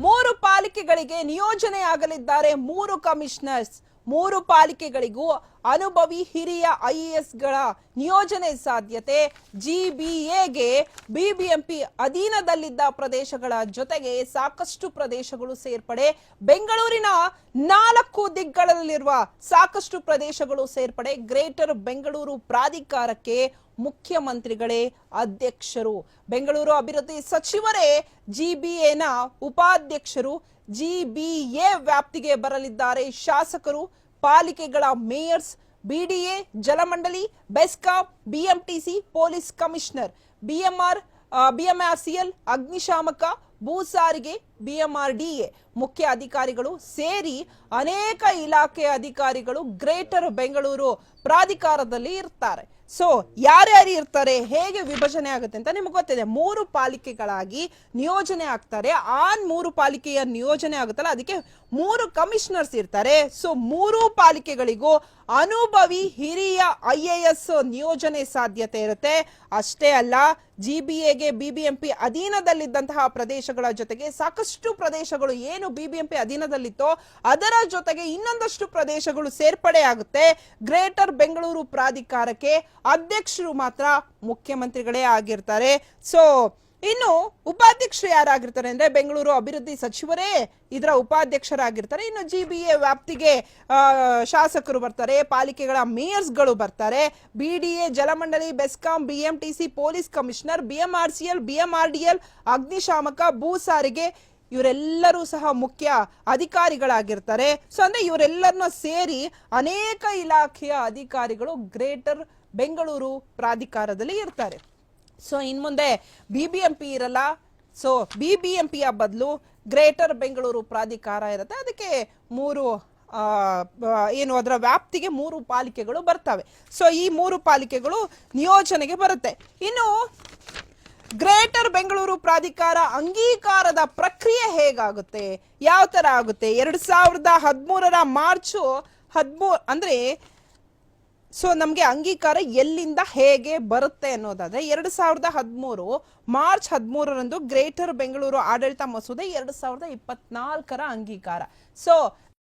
ಮೂರು ಪಾಲಿಕೆಗಳಿಗೆ ನಿಯೋಜನೆಯಾಗಲಿದ್ದಾರೆ ಮೂರು ಕಮಿಷನರ್ಸ್. ಮೂರು ಪಾಲಿಕೆಗಳಿಗೂ ಅನುಭವಿ ಹಿರಿಯ ಐಎಎಸ್ಗಳ ನಿಯೋಜನೆ ಸಾಧ್ಯತೆ. ಜಿಬಿಎಗೆ ಬಿಬಿಎಂಪಿ ಅಧೀನದಲ್ಲಿದ್ದ ಪ್ರದೇಶಗಳ ಜೊತೆಗೆ ಸಾಕಷ್ಟು ಪ್ರದೇಶಗಳು ಸೇರ್ಪಡೆ. ಬೆಂಗಳೂರಿನ ನಾಲ್ಕು ದಿಗ್ಗಳಲ್ಲಿರುವ ಸಾಕಷ್ಟು ಪ್ರದೇಶಗಳು ಸೇರ್ಪಡೆ. ಗ್ರೇಟರ್ ಬೆಂಗಳೂರು ಪ್ರಾಧಿಕಾರಕ್ಕೆ ಮುಖ್ಯಮಂತ್ರಿಗಳೇ ಅಧ್ಯಕ್ಷರು. ಬೆಂಗಳೂರು ಅಭಿವೃದ್ಧಿ ಸಚಿವರೇ ಜಿಬಿಎನ ಉಪಾಧ್ಯಕ್ಷರು. ಜಿಬಿಎ ವ್ಯಾಪ್ತಿಗೆ ಬರಲಿದ್ದಾರೆ. ಶಾಸಕರು, ಪಾಲಿಕೆಗಳ mayors, BDA, ಜಲಮಂಡಳಿ, BESCOM, BMTC police commissioner, BMR BMRCL, ಅಗ್ನಿಶಾಮಕ ಭೂ ಸಾರಿಗೆ ಬಿಎಂಆರ್ಡಿಎ ಮುಖ್ಯ ಅಧಿಕಾರಿಗಳು ಸೇರಿ ಅನೇಕ ಇಲಾಖೆ ಅಧಿಕಾರಿಗಳು ಗ್ರೇಟರ್ ಬೆಂಗಳೂರು ಪ್ರಾಧಿಕಾರದಲ್ಲಿ ಇರ್ತಾರೆ. ಸೊ ಯಾರ್ಯಾರು ಇರ್ತಾರೆ, ಹೇಗೆ ವಿಭಜನೆ ಆಗುತ್ತೆ ಅಂತ ನಿಮಗೆ ಗೊತ್ತಿದೆ. ಮೂರು ಪಾಲಿಕೆಗಳಾಗಿ ನಿಯೋಜನೆ ಆಗ್ತಾರೆ. ಆ ಮೂರು ಪಾಲಿಕೆಯ ನಿಯೋಜನೆ ಆಗುತ್ತಲ್ಲ, ಅದಕ್ಕೆ ಮೂರು ಕಮಿಷನರ್ಸ್ ಇರ್ತಾರೆ. ಸೊ ಮೂರು ಪಾಲಿಕೆಗಳಿಗೂ ಅನುಭವಿ ಹಿರಿಯ ಐ ಎ ಎಸ್ ನಿಯೋಜನೆ ಸಾಧ್ಯತೆ ಇರುತ್ತೆ. ಅಷ್ಟೇ ಅಲ್ಲ ಜಿ ಬಿ ಎಗೆ ಬಿಬಿಎಂಪಿ ಅಧೀನದಲ್ಲಿದ್ದಂತಹ ಪ್ರದೇಶಗಳ ಜೊತೆಗೆ ಸಾಕಷ್ಟು ಪ್ರದೇಶಗಳು ಏನು ಬಿಬಿಎಂಪಿ ಅಧೀನದಲ್ಲಿತ್ತೋ ಅದರ ಜೊತೆಗೆ ಇನ್ನೊಂದಷ್ಟು ಪ್ರದೇಶಗಳು ಸೇರ್ಪಡೆ ಆಗುತ್ತೆ. ಗ್ರೇಟರ್ ಬೆಂಗಳೂರು ಪ್ರಾಧಿಕಾರಕ್ಕೆ ಅಧ್ಯಕ್ಷರು ಮಾತ್ರ ಮುಖ್ಯಮಂತ್ರಿಗಳೇ ಆಗಿರ್ತಾರೆ. ಸೊ ಇನ್ನು ಉಪಾಧ್ಯಕ್ಷರು ಯಾರಾಗಿರ್ತಾರೆ ಅಂದ್ರೆ ಬೆಂಗಳೂರು ಅಭಿವೃದ್ಧಿ ಸಚಿವರೇ, ಇದರ ಉಪಾಧ್ಯಕ್ಷರಾಗಿರ್ತಾರೆ. ಇನ್ನು ಜಿ ಬಿ ಎ ವ್ಯಾಪ್ತಿಗೆ ಶಾಸಕರು ಬರ್ತಾರೆ, ಪಾಲಿಕೆಗಳ ಮೇಯರ್ಸ್ಗಳು ಬರ್ತಾರೆ. B D A ಜಲಮಂಡಳಿ, BESCOM B M T C police commissioner B M R C L B M R D L ಅಗ್ನಿಶಾಮಕ ಭೂ ಸಾರಿಗೆ ಇವರೆಲ್ಲರೂ ಸಹ ಮುಖ್ಯ ಅಧಿಕಾರಿಗಳಾಗಿರ್ತಾರೆ. ಸೊ ಅಂದ್ರೆ ಇವರೆಲ್ಲರನ್ನ ಸೇರಿ ಅನೇಕ ಇಲಾಖೆಯ ಅಧಿಕಾರಿಗಳು ಗ್ರೇಟರ್ ಬೆಂಗಳೂರು ಪ್ರಾಧಿಕಾರದಲ್ಲಿ ಇರ್ತಾರೆ. ಸೊ ಇನ್ ಮುಂದೆ ಬಿ ಬಿ ಎಂ ಪಿ ಇರಲ್ಲ. ಸೊ ಬಿ ಬಿ ಎಂ ಬದಲು ಗ್ರೇಟರ್ ಬೆಂಗಳೂರು ಪ್ರಾಧಿಕಾರ ಇರುತ್ತೆ. ಅದಕ್ಕೆ ಮೂರು ಏನು ಅದರ ವ್ಯಾಪ್ತಿಗೆ ಮೂರು ಪಾಲಿಕೆಗಳು ಬರ್ತವೆ. ಸೊ ಈ ಮೂರು ಪಾಲಿಕೆಗಳು ನಿಯೋಜನೆಗೆ ಬರುತ್ತೆ. ಇನ್ನು ಗ್ರೇಟರ್ ಬೆಂಗಳೂರು ಪ್ರಾಧಿಕಾರ ಅಂಗೀಕಾರದ ಪ್ರಕ್ರಿಯೆ ಹೇಗಾಗುತ್ತೆ? ಯಾವ ಥರ ಆಗುತ್ತೆ? ಎರಡು ಸಾವಿರದ ಹದಿಮೂರರ ಮಾರ್ಚು ಹದಿಮೂರು ಅಂದ್ರೆ ಸೊ ನಮಗೆ ಅಂಗೀಕಾರ ಎಲ್ಲಿಂದ ಹೇಗೆ ಬರುತ್ತೆ ಅನ್ನೋದಾದರೆ, ಎರಡು ಸಾವಿರದ ಹದಿಮೂರು, ಮಾರ್ಚ್ ಹದಿಮೂರರಂದು ಗ್ರೇಟರ್ ಬೆಂಗಳೂರು ಆಡಳಿತ ಮಸೂದೆ ಎರಡು ಸಾವಿರದ ಇಪ್ಪತ್ನಾಲ್ಕರ ಅಂಗೀಕಾರ. ಸೊ